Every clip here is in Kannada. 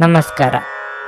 ನಮಸ್ಕಾರ.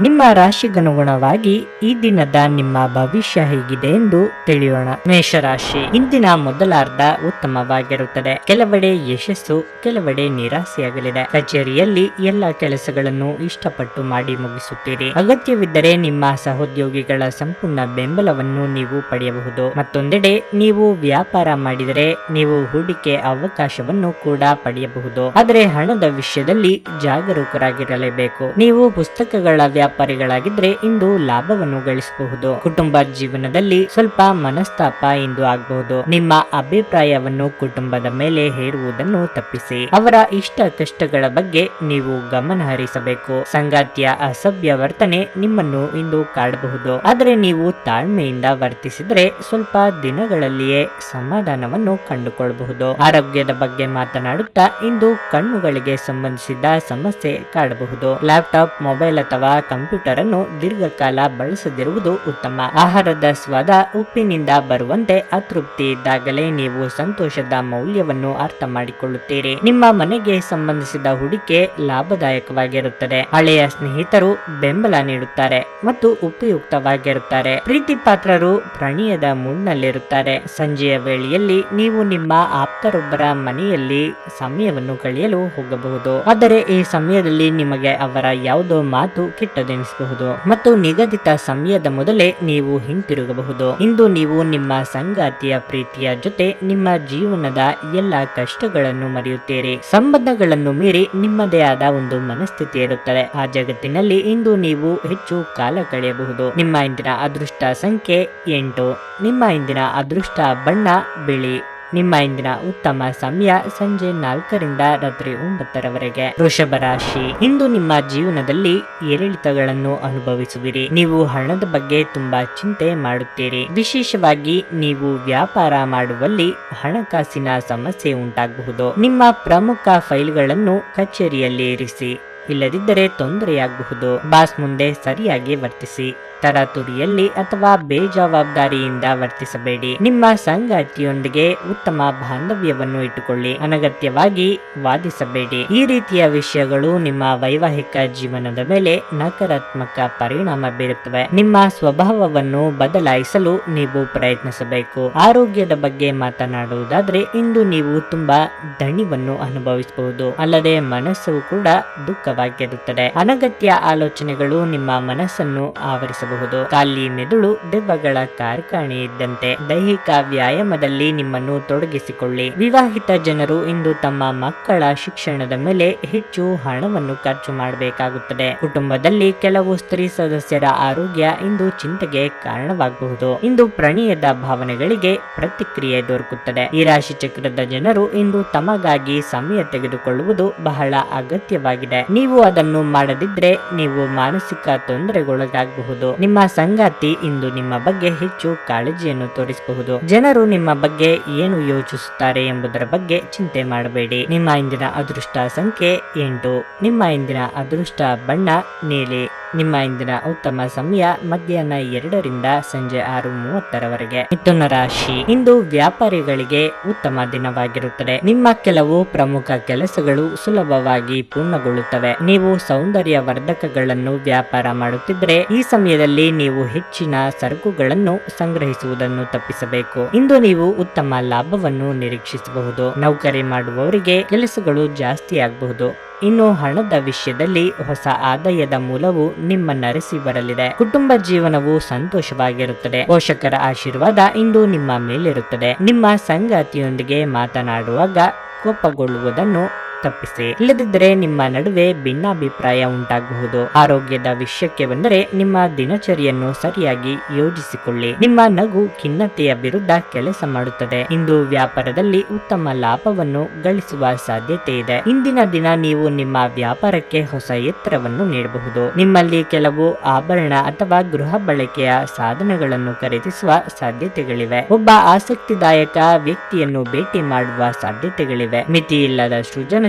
ನಿಮ್ಮ ರಾಶಿಗನುಗುಣವಾಗಿ ಈ ದಿನದ ನಿಮ್ಮ ಭವಿಷ್ಯ ಹೇಗಿದೆ ಎಂದು ತಿಳಿಯೋಣ. ಮೇಷರಾಶಿ, ಇಂದಿನ ಮೊದಲಾರ್ಧ ಉತ್ತಮವಾಗಿರುತ್ತದೆ. ಕೆಲವೆಡೆ ಯಶಸ್ಸು, ಕೆಲವೆಡೆ ನಿರಾಸೆಯಾಗಲಿದೆ. ಕಚೇರಿಯಲ್ಲಿ ಎಲ್ಲ ಕೆಲಸಗಳನ್ನು ಇಷ್ಟಪಟ್ಟು ಮಾಡಿ ಮುಗಿಸುತ್ತೀರಿ. ಅಗತ್ಯವಿದ್ದರೆ ನಿಮ್ಮ ಸಹೋದ್ಯೋಗಿಗಳ ಸಂಪೂರ್ಣ ಬೆಂಬಲವನ್ನು ನೀವು ಪಡೆಯಬಹುದು. ಮತ್ತೊಂದೆಡೆ ನೀವು ವ್ಯಾಪಾರ ಮಾಡಿದರೆ ನೀವು ಹೂಡಿಕೆ ಅವಕಾಶವನ್ನು ಕೂಡ ಪಡೆಯಬಹುದು. ಆದರೆ ಹಣದ ವಿಷಯದಲ್ಲಿ ಜಾಗರೂಕರಾಗಿರಲೇಬೇಕು. ನೀವು ಪುಸ್ತಕಗಳ ವ್ಯಾಪಾರಿಗಳಾಗಿದ್ರೆ ಇಂದು ಲಾಭವನ್ನು ಗಳಿಸಬಹುದು. ಕುಟುಂಬ ಜೀವನದಲ್ಲಿ ಸ್ವಲ್ಪ ಮನಸ್ತಾಪ ಇಂದು ಆಗಬಹುದು. ನಿಮ್ಮ ಅಭಿಪ್ರಾಯವನ್ನು ಕುಟುಂಬದ ಮೇಲೆ ಹೇರುವುದನ್ನು ತಪ್ಪಿಸಿ. ಅವರ ಇಷ್ಟ ಕಷ್ಟಗಳ ಬಗ್ಗೆ ನೀವು ಗಮನ ಹರಿಸಬೇಕು. ಸಂಗಾತಿಯ ಅಸಭ್ಯ ವರ್ತನೆ ನಿಮ್ಮನ್ನು ಇಂದು ಕಾಡಬಹುದು. ಆದರೆ ನೀವು ತಾಳ್ಮೆಯಿಂದ ವರ್ತಿಸಿದ್ರೆ ಸ್ವಲ್ಪ ದಿನಗಳಲ್ಲಿಯೇ ಸಮಾಧಾನವನ್ನು ಕಂಡುಕೊಳ್ಳಬಹುದು. ಆರೋಗ್ಯದ ಬಗ್ಗೆ ಮಾತನಾಡುತ್ತಾ ಇಂದು ಕಣ್ಣುಗಳಿಗೆ ಸಂಬಂಧಿಸಿದ ಸಮಸ್ಯೆ ಕಾಡಬಹುದು. ಲ್ಯಾಪ್ಟಾಪ್, ಮೊಬೈಲ್ ಅಥವಾ ಕಂಪ್ಯೂಟರ್ ಅನ್ನು ದೀರ್ಘಕಾಲ ಬಳಸದಿರುವುದು ಉತ್ತಮ. ಆಹಾರದ ಸ್ವಾದ ಉಪ್ಪಿನಿಂದ ಬರುವಂತೆ ಅತೃಪ್ತಿ ಇದ್ದಾಗಲೇ ನೀವು ಸಂತೋಷದ ಮೌಲ್ಯವನ್ನು ಅರ್ಥ ಮಾಡಿಕೊಳ್ಳುತ್ತೀರಿ. ನಿಮ್ಮ ಮನೆಗೆ ಸಂಬಂಧಿಸಿದ ಹೂಡಿಕೆ ಲಾಭದಾಯಕವಾಗಿರುತ್ತದೆ. ಹಳೆಯ ಸ್ನೇಹಿತರು ಬೆಂಬಲ ನೀಡುತ್ತಾರೆ ಮತ್ತು ಉಪಯುಕ್ತವಾಗಿರುತ್ತಾರೆ. ಪ್ರೀತಿ ಪಾತ್ರರು ಪ್ರಣಯದ ಮೂಡ್ನಲ್ಲಿರುತ್ತಾರೆ ಸಂಜೆಯ ವೇಳೆಯಲ್ಲಿ ನೀವು ನಿಮ್ಮ ಆಪ್ತರೊಬ್ಬರ ಮನೆಯಲ್ಲಿ ಸಮಯವನ್ನು ಕಳೆಯಲು ಹೋಗಬಹುದು. ಆದರೆ ಈ ಸಮಯದಲ್ಲಿ ನಿಮಗೆ ಅವರ ಯಾವುದೋ ಮಾತು ಕೆಟ್ಟದೆನಿಸಬಹುದು ಮತ್ತು ನಿಗದಿತ ಸಮಯದ ಮೊದಲೇ ನೀವು ಹಿಂತಿರುಗಬಹುದು. ಇಂದು ನೀವು ನಿಮ್ಮ ಸಂಗಾತಿಯ ಪ್ರೀತಿಯ ಜೊತೆ ನಿಮ್ಮ ಜೀವನದ ಎಲ್ಲ ಕಷ್ಟಗಳನ್ನು ಮರೆಯುತ್ತೀರಿ. ಸಂಬಂಧಗಳನ್ನು ಮೀರಿ ನಿಮ್ಮದೇ ಆದ ಒಂದು ಮನಸ್ಥಿತಿ ಇರುತ್ತದೆ. ಆ ಜಗತ್ತಿನಲ್ಲಿ ಇಂದು ನೀವು ಹೆಚ್ಚು ಕಾಲ ಕಳೆಯಬಹುದು. ನಿಮ್ಮ ಇಂದಿನ ಅದೃಷ್ಟ ಸಂಖ್ಯೆ ಎಂಟು. ನಿಮ್ಮ ಇಂದಿನ ಅದೃಷ್ಟ ಬಣ್ಣ ಬಿಳಿ. ನಿಮ್ಮ ಇಂದಿನ ಉತ್ತಮ ಸಮಯ ಸಂಜೆ ನಾಲ್ಕರಿಂದ ರಾತ್ರಿ ಒಂಬತ್ತರವರೆಗೆ. ವೃಷಭ ರಾಶಿ, ಇಂದು ನಿಮ್ಮ ಜೀವನದಲ್ಲಿ ಏರಿಳಿತಗಳನ್ನು ಅನುಭವಿಸುವಿರಿ. ನೀವು ಹಣದ ಬಗ್ಗೆ ತುಂಬಾ ಚಿಂತೆ ಮಾಡುತ್ತೀರಿ. ವಿಶೇಷವಾಗಿ ನೀವು ವ್ಯಾಪಾರ ಮಾಡುವಲ್ಲಿ ಹಣಕಾಸಿನ ಸಮಸ್ಯೆ ಉಂಟಾಗಬಹುದು. ನಿಮ್ಮ ಪ್ರಮುಖ ಫೈಲ್ಗಳನ್ನು ಕಚೇರಿಯಲ್ಲಿ ಇರಿಸಿ, ಇಲ್ಲದಿದ್ದರೆ ತೊಂದರೆಯಾಗಬಹುದು. ಬಾಸ್ ಮುಂದೆ ಸರಿಯಾಗಿ ವರ್ತಿಸಿ. ತರಾತುರಿಯಲ್ಲಿ ಅಥವಾ ಬೇಜವಾಬ್ದಾರಿಯಿಂದ ವರ್ತಿಸಬೇಡಿ. ನಿಮ್ಮ ಸಂಗಾತಿಯೊಂದಿಗೆ ಉತ್ತಮ ಬಾಂಧವ್ಯವನ್ನು ಇಟ್ಟುಕೊಳ್ಳಿ. ಅನಗತ್ಯವಾಗಿ ವಾದಿಸಬೇಡಿ. ಈ ರೀತಿಯ ವಿಷಯಗಳು ನಿಮ್ಮ ವೈವಾಹಿಕ ಜೀವನದ ಮೇಲೆ ನಕಾರಾತ್ಮಕ ಪರಿಣಾಮ ಬೀರುತ್ತವೆ. ನಿಮ್ಮ ಸ್ವಭಾವವನ್ನು ಬದಲಾಯಿಸಲು ನೀವು ಪ್ರಯತ್ನಿಸಬೇಕು. ಆರೋಗ್ಯದ ಬಗ್ಗೆ ಮಾತನಾಡುವುದಾದ್ರೆ, ಇಂದು ನೀವು ತುಂಬಾ ದಣಿವನ್ನು ಅನುಭವಿಸಬಹುದು. ಅಲ್ಲದೆ ಮನಸ್ಸು ಕೂಡ ದುಃಖವಾಗಿರುತ್ತದೆ. ಅನಗತ್ಯ ಆಲೋಚನೆಗಳು ನಿಮ್ಮ ಮನಸ್ಸನ್ನು ಆವರಿಸಬಹುದು. ಖಾಲಿ ಮೆದುಳು, ದೆವ್ವಗಳ ಕಾರ್ಖಾನೆ ಇದ್ದಂತೆ ದೈಹಿಕ ವ್ಯಾಯಾಮದಲ್ಲಿ ನಿಮ್ಮನ್ನು ತೊಡಗಿಸಿಕೊಳ್ಳಿ. ವಿವಾಹಿತ ಜನರು ಇಂದು ತಮ್ಮ ಮಕ್ಕಳ ಶಿಕ್ಷಣದ ಮೇಲೆ ಹೆಚ್ಚು ಹಣವನ್ನು ಖರ್ಚು ಮಾಡಬೇಕಾಗುತ್ತದೆ. ಕುಟುಂಬದಲ್ಲಿ ಕೆಲವು ಸ್ತ್ರೀ ಸದಸ್ಯರ ಆರೋಗ್ಯ ಇಂದು ಚಿಂತೆಗೆ ಕಾರಣವಾಗಬಹುದು. ಇಂದು ಪ್ರಣಯದ ಭಾವನೆಗಳಿಗೆ ಪ್ರತಿಕ್ರಿಯೆ ದೊರಕುತ್ತದೆ. ಈ ರಾಶಿ ಚಕ್ರದ ಜನರು ಇಂದು ತಮಗಾಗಿ ಸಮಯ ತೆಗೆದುಕೊಳ್ಳುವುದು ಬಹಳ ಅಗತ್ಯವಾಗಿದೆ. ನೀವು ಅದನ್ನು ಮಾಡದಿದ್ರೆ ನೀವು ಮಾನಸಿಕ ತೊಂದರೆಗೊಳಗಾಗಬಹುದು. ನಿಮ್ಮ ಸಂಗಾತಿ ಇಂದು ನಿಮ್ಮ ಬಗ್ಗೆ ಹೆಚ್ಚು ಕಾಳಜಿಯನ್ನು ತೋರಿಸಬಹುದು. ಜನರು ನಿಮ್ಮ ಬಗ್ಗೆ ಏನು ಯೋಚಿಸುತ್ತಾರೆ ಎಂಬುದರ ಬಗ್ಗೆ ಚಿಂತೆ ಮಾಡಬೇಡಿ. ನಿಮ್ಮ ಇಂದಿನ ಅದೃಷ್ಟ ಸಂಖ್ಯೆ ಎಂಟು. ನಿಮ್ಮ ಇಂದಿನ ಅದೃಷ್ಟ ಬಣ್ಣ ನೀಲಿ. ನಿಮ್ಮ ಇಂದಿನ ಉತ್ತಮ ಸಮಯ ಮಧ್ಯಾಹ್ನ ಎರಡರಿಂದ ಸಂಜೆ ಆರು ಮೂವತ್ತರವರೆಗೆ. ಮಿಥುನ ರಾಶಿ. ಇಂದು ವ್ಯಾಪಾರಿಗಳಿಗೆ ಉತ್ತಮ ದಿನವಾಗಿರುತ್ತದೆ. ನಿಮ್ಮ ಕೆಲವು ಪ್ರಮುಖ ಕೆಲಸಗಳು ಸುಲಭವಾಗಿ ಪೂರ್ಣಗೊಳ್ಳುತ್ತವೆ. ನೀವು ಸೌಂದರ್ಯ ವರ್ಧಕಗಳನ್ನು ವ್ಯಾಪಾರ ಮಾಡುತ್ತಿದ್ದರೆ, ಈ ಸಮಯದಲ್ಲಿ ನೀವು ಹೆಚ್ಚಿನ ಸರಕುಗಳನ್ನು ಸಂಗ್ರಹಿಸುವುದನ್ನು ತಪ್ಪಿಸಬೇಕು. ಇಂದು ನೀವು ಉತ್ತಮ ಲಾಭವನ್ನು ನಿರೀಕ್ಷಿಸಬಹುದು. ನೌಕರಿ ಮಾಡುವವರಿಗೆ ಕೆಲಸಗಳು ಜಾಸ್ತಿ ಆಗಬಹುದು ಇನ್ನು ಹಣದ ವಿಷಯದಲ್ಲಿ ಹೊಸ ಆದಾಯದ ಮೂಲವು ನಿಮ್ಮನ್ನರಿಸಿ ಬರಲಿದೆ. ಕುಟುಂಬ ಜೀವನವು ಸಂತೋಷವಾಗಿರುತ್ತದೆ. ಪೋಷಕರ ಆಶೀರ್ವಾದ ಇಂದು ನಿಮ್ಮ ಮೇಲಿರುತ್ತದೆ. ನಿಮ್ಮ ಸಂಗಾತಿಯೊಂದಿಗೆ ಮಾತನಾಡುವಾಗ ಕೋಪಗೊಳ್ಳುವುದನ್ನು ತಪ್ಪಿಸಿ. ಇಲ್ಲದಿದ್ದರೆ ನಿಮ್ಮ ನಡುವೆ ಭಿನ್ನಾಭಿಪ್ರಾಯ ಉಂಟಾಗಬಹುದು. ಆರೋಗ್ಯದ ವಿಷಯಕ್ಕೆ ಬಂದರೆ ನಿಮ್ಮ ದಿನಚರಿಯನ್ನು ಸರಿಯಾಗಿ ಯೋಜಿಸಿಕೊಳ್ಳಿ. ನಿಮ್ಮ ನಗು ಖಿನ್ನತೆಯ ವಿರುದ್ಧ ಕೆಲಸ ಮಾಡುತ್ತದೆ. ಇಂದು ವ್ಯಾಪಾರದಲ್ಲಿ ಉತ್ತಮ ಲಾಭವನ್ನು ಗಳಿಸುವ ಸಾಧ್ಯತೆ ಇದೆ. ಇಂದಿನ ದಿನ ನೀವು ನಿಮ್ಮ ವ್ಯಾಪಾರಕ್ಕೆ ಹೊಸ ಎತ್ತರವನ್ನು ನೀಡಬಹುದು. ನಿಮ್ಮಲ್ಲಿ ಕೆಲವು ಆಭರಣ ಅಥವಾ ಗೃಹ ಬಳಕೆಯ ಸಾಧನಗಳನ್ನು ಖರೀದಿಸುವ ಸಾಧ್ಯತೆಗಳಿವೆ. ಒಬ್ಬ ಆಸಕ್ತಿದಾಯಕ ವ್ಯಕ್ತಿಯನ್ನು ಭೇಟಿ ಮಾಡುವ ಸಾಧ್ಯತೆಗಳಿವೆ. ಮಿತಿಯಿಲ್ಲದ